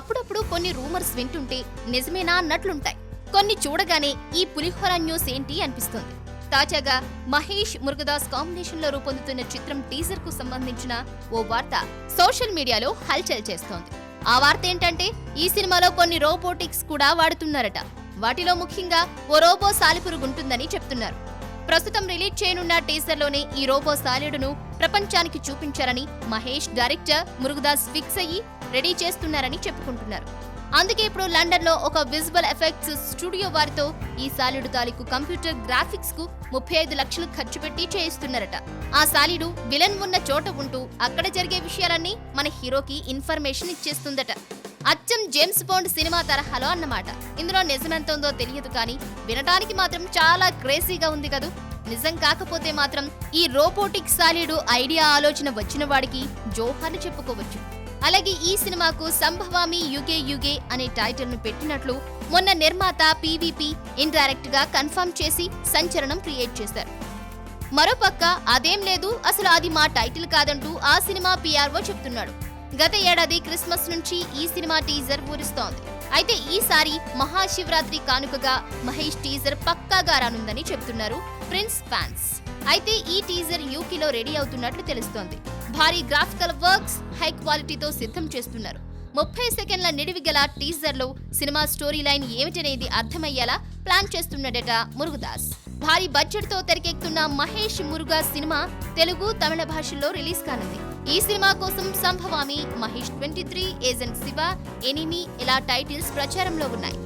అప్పుడప్పుడు కొన్ని రూమర్స్ వింటుంటే నిజమేనా అన్నట్లుంటాయి. కొన్ని చూడగానే ఈ పులిహోర న్యూస్ ఏంటి అనిపిస్తుంది. తాజాగా మహేష్ మురుగదాస్ కాంబినేషన్లో రూపొందుతున్న చిత్రం టీజర్కు సంబంధించిన ఓ వార్త సోషల్ మీడియాలో హల్చల్ చేస్తోంది. ఆ వార్త ఏంటంటే ఈ సినిమాలో కొన్ని రోబోటిక్స్ కూడా వాడుతున్నారట. వాటిలో ముఖ్యంగా ఓ రోబో సాలిపురుగు ఉంటుందని చెప్తున్నారు. ప్రస్తుతం రిలీజ్ చేయనున్న టీజర్లోనే ఈ రోబో సాలిడును ప్రపంచానికి చూపించారని మహేష్ డైరెక్టర్ మురుగదాస్ ఫిక్స్ అయ్యి రెడీ చేస్తున్నారని చెప్పుకుంటున్నారు. అందుకే ఇప్పుడు లండన్లో ఒక విజువల్ ఎఫెక్ట్స్ స్టూడియో వారితో ఈ సాలిడు తాలూకు కంప్యూటర్ గ్రాఫిక్స్కు ముప్పై ఐదు లక్షలు ఖర్చు పెట్టి చేయిస్తున్నారట. ఆ సాలిడు విలన్ ఉన్న చోట ఉంటూ అక్కడ జరిగే విషయాలన్నీ మన హీరోకి ఇన్ఫర్మేషన్ ఇచ్చేస్తుందట. అచ్చం జేమ్స్ బాండ్ సినిమా తరహాలో అన్నమాట. ఇందులో నిజమెంత ఉందో తెలియదు కానీ వినడానికి మాత్రం చాలా క్రేజీగా ఉంది కదూ. నిజం కాకపోతే మాత్రం ఈ రోబోటిక్ సాలిడు ఐడియా ఆలోచన వచ్చిన వాడికి జోహార్లు చెప్పుకోవచ్చు. అలాగే ఈ సినిమాకు సంభవామి యుగే యుగే అనే టైటిల్ను పెట్టినట్లు మొన్న నిర్మాత పీవీపీ ఇండైరెక్ట్గా కన్ఫర్మ్ చేసి సంచలనం క్రియేట్ చేశారు. మరోపక్క అదేం లేదు అసలు అది మా టైటిల్ కాదంటూ ఆ సినిమా పిఆర్ఓ చెప్తున్నాడు. గత ఏడాది క్రిస్మస్ నుంచి ఈ సినిమా టీజర్ ఊరిస్తోంది. అయితే ఈసారి మహాశివరాత్రి కానుకగా మహేష్ టీజర్ పక్కాగా రానుందని చెప్తున్నారు ప్రిన్స్ ఫ్యాన్స్. అయితే ఈ టీజర్ యూకీలో రెడీ అవుతున్నట్లు తెలుస్తోంది. భారీ గ్రాఫికల్ వర్క్స్ హై క్వాలిటీతో సిద్ధం చేస్తున్నారు. ముప్పై సెకండ్ల నిడివి గల టీజర్లో సినిమా స్టోరీ లైన్ ఏమిటనేది అర్థమయ్యేలా ప్లాన్ చేస్తున్నాడట మురుగదాస్. భారీ బడ్జెట్తో తెరకెక్కుతున్న మహేష్ మురుగా సినిమా తెలుగు తమిళ భాషల్లో రిలీజ్ కానుంది. ఈ సినిమా కోసం Sambhavami Mahesh twenty three agent Shiva enemy ఇలా టైటిల్స్ ప్రచారంలో ఉన్నాయి.